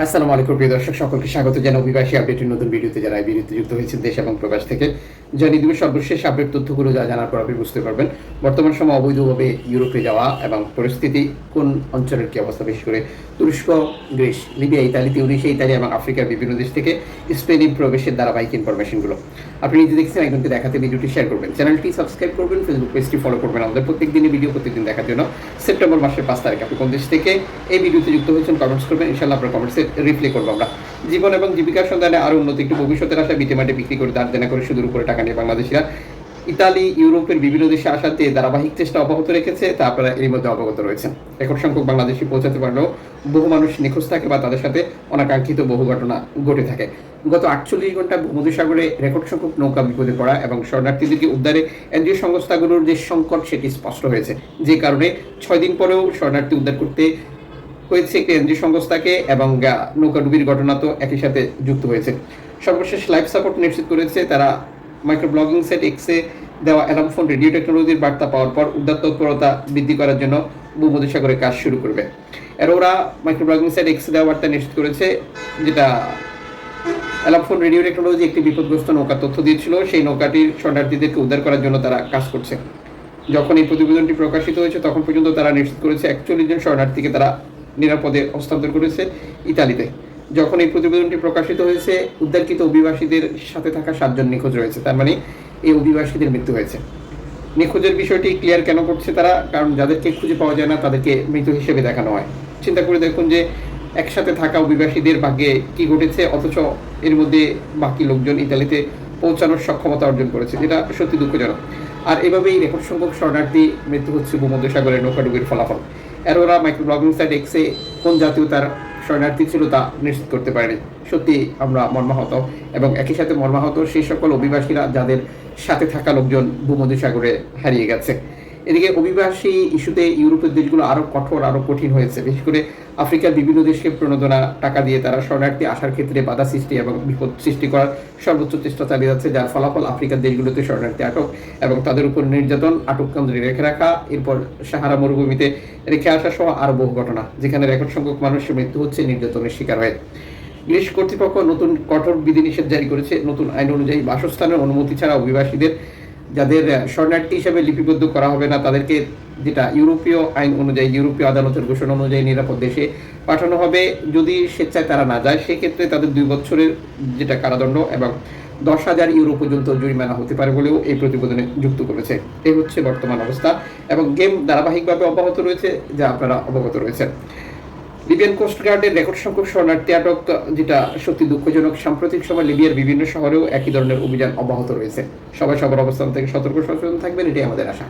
আসসালামু আলাইকুম, প্রিয় দর্শক। সকলকে স্বাগত জানাই অভিবাসী আপডেটের নতুন ভিডিওতে। যারা এই যুক্ত হয়েছেন দেশ এবং প্রবাস থেকে, জানিয়ে দেবে সর্বশেষ আপডেট তথ্যগুলো যা জানার পর আপনি বুঝতে পারবেন। বর্তমান সময় অবৈধভাবে ইউরোপে যাওয়া এবং পরিস্থিতি কোন অঞ্চলের কি অবস্থা, বিশেষ করে তুরস্ক, Greece, Libya, Italy Tunisia Italy এবং আফ্রিকার বিভিন্ন দেশ থেকে স্পেনে প্রবেশের ধারাবাহিক ইনফরমেশনগুলো। আপনি নিজে দেখছেন, একজনকে দেখাতে ভিডিওটি শেয়ার করবেন। চ্যানেলটি সাবস্ক্রাইব করবেন, ফেসবুক পেজটি ফলো করবেন। আমাদের প্রত্যেক দিনই ভিডিও প্রত্যেকদিন দেখার জন্য সেপ্টেম্বর মাসের পাঁচ তারিখ। আপনি কোন দেশ থেকে এই ভিডিওতে যুক্ত হয়েছেন কমেন্টস করবেন। ইনশাল্লাহ আপনার কমেন্টসে রিপ্লাই করব আমরা। জীবন এবং জীবিকার সন্ধানে আরও উন্নতি, একটু ভবিষ্যতের আশা বিটে মাঠে বিক্রি করে দাঁড় দেনা করে সুদূর উপরে টাকা নিয়ে বাংলাদেশিরা। ইতালি, ইউরোপের বিভিন্ন দেশে আসাতে ধারাবাহিক চেষ্টা অব্যাহত রেখেছে, তা আপনারা এর মধ্যে অবগত রয়েছেন। রেকর্ড সংখ্যক বাংলাদেশি পৌঁছাতে পারলেও বহু মানুষ নিখোঁজ থাকে বা তাদের সাথে অনাকাঙ্ক্ষিত বহু ঘটনা ঘটে থাকে। গত আটচল্লিশ ঘণ্টা ভূমধ্যসাগরে রেকর্ড সংখ্যক নৌকা বিপদে পড়া এবং শরণার্থীদেরকে উদ্ধারে এনজিও সংস্থাগুলোর যে সংকট, সেটি স্পষ্ট হয়েছে। যে কারণে ছয় দিন পরেও শরণার্থী উদ্ধার করতে হয়েছে একটি সংস্থাকে এবং নৌকাডুবির ঘটনা তো একই সাথে যুক্ত হয়েছে। সর্বশেষ লাইফ সাপোর্ট নিশ্চিত করেছে তারা মাইক্রো ব্লগিং সেট, এক্সে দেওয়া অ্যালার্ম ফোন, রেডিও টেকনোলজির বার্তা পাওয়ার পর উদ্ধার তৎপরতা বৃদ্ধি করার জন্য ভূমধ্যসাগরে কাজ শুরু করবে। এর ওরা মাইক্রো ব্লগিং সেট, এক্সে দেওয়া বার্তা নিশ্চিত করেছে, যেটা অ্যালাফোন রেডিও টেকনোলজি একটি বিপদগ্রস্ত নৌকা তথ্য দিয়েছিল। সেই নৌকাটির শরণার্থীদেরকে উদ্ধার করার জন্য তারা কাজ করছে। যখন এই প্রতিবেদনটি প্রকাশিত হয়েছে, তখন পর্যন্ত তারা নিশ্চিত করেছে একচল্লিশ জন শরণার্থীকে তারা নিরাপদে হস্তান্তর করেছে ইতালিতে। যখন এই প্রতিবেদনটি প্রকাশিত হয়েছে, উদ্ধারকৃত অভিবাসীদের সাথে থাকা সাতজন নিখোঁজ রয়েছে। তার মানে এই অভিবাসীদের মৃত্যু হয়েছে। নিখোঁজের বিষয়টি ক্লিয়ার কেন করছে তারা? কারণ যাদেরকে খুঁজে পাওয়া যায় না, তাদেরকে মৃত হিসেবে দেখানো হয়। চিন্তা করে দেখুন যে একসাথে থাকা অভিবাসীদের ভাগ্যে কি ঘটেছে, অথচ এর মধ্যে বাকি লোকজন ইতালিতে পৌঁছানোর সক্ষমতা অর্জন করেছে। যেটা সত্যি দুঃখজনক। আর এভাবেই রেকর্ড সংখ্যক শরণার্থী মৃত্যু হচ্ছে ভূমধ্যসাগরের নৌকাডুবির ফলাফল। এর ওরা মাইক্রো ব্লগিং সাইট এক্সে কোন জাতীয় তার শরণার্থী ছিল তা নিশ্চিত করতে পারেনি। সত্যি, আমরা মর্মাহত এবং একই সাথে মর্মাহত সেই সকল অভিবাসীরা যাদের সাথে থাকা লোকজন ভূমধ্যসাগরে হারিয়ে গেছে। এদিকে অভিবাসী ইস্যুতে ইউরোপের দেশগুলো আরও কঠোর আরও কঠিন হয়েছে। বিশেষ করে আফ্রিকার বিভিন্ন দেশকে প্রণোদনা, টাকা দিয়ে তারা শরণার্থী আসার ক্ষেত্রে বাধা সৃষ্টি এবং বিপদ সৃষ্টি করার সর্বোচ্চ চেষ্টা চালিয়ে যাচ্ছে, যার ফলাফল আফ্রিকার দেশগুলোতে শরণার্থী আটক এবং তাদের উপর নির্যাতন, আটক কেন্দ্রে রেখে রাখা, এরপর সাহারা মরুভূমিতে রেখে আসা সহ আরও বহু ঘটনা, যেখানে রেকর্ড সংখ্যক মানুষের মৃত্যু হচ্ছে, নির্যাতনের শিকার হয়ে। গ্রিস কর্তৃপক্ষ নতুন কঠোর বিধিনিষেধ জারি করেছে। নতুন আইন অনুযায়ী বাসস্থানের অনুমতি ছাড়া অভিবাসীদের যাদের শরণার্থী হিসেবে লিপিবদ্ধ করা হবে না, তাদেরকে যেটা ইউরোপীয় আইন অনুযায়ী, ইউরোপীয় আদালতের ঘোষণা অনুযায়ী নিরাপদ দেশে পাঠানো হবে। যদি স্বেচ্ছায় তারা না যায়, সেক্ষেত্রে তাদের দুই বছরের যেটা কারাদণ্ড এবং দশ হাজার ইউরো পর্যন্ত জরিমানা হতে পারে বলেও এই প্রতিবেদনে যুক্ত করেছে। এই হচ্ছে বর্তমান অবস্থা এবং গেম ধারাবাহিকভাবে অব্যাহত রয়েছে, যা আপনারা অবগত রয়েছেন। লিবিয়ান কোস্টগার্ডের রেকর্ড সংখ্যক শরণার্থী আটক যেটা সত্যি দুঃখজনক। সাম্প্রতিক সময় লিবিয়ার বিভিন্ন শহরেও একই ধরনের অভিযান অব্যাহত রয়েছে। সবাই সবার অবস্থান থেকে সতর্ক সচেতন থাকবেন, এটাই আমাদের আশা।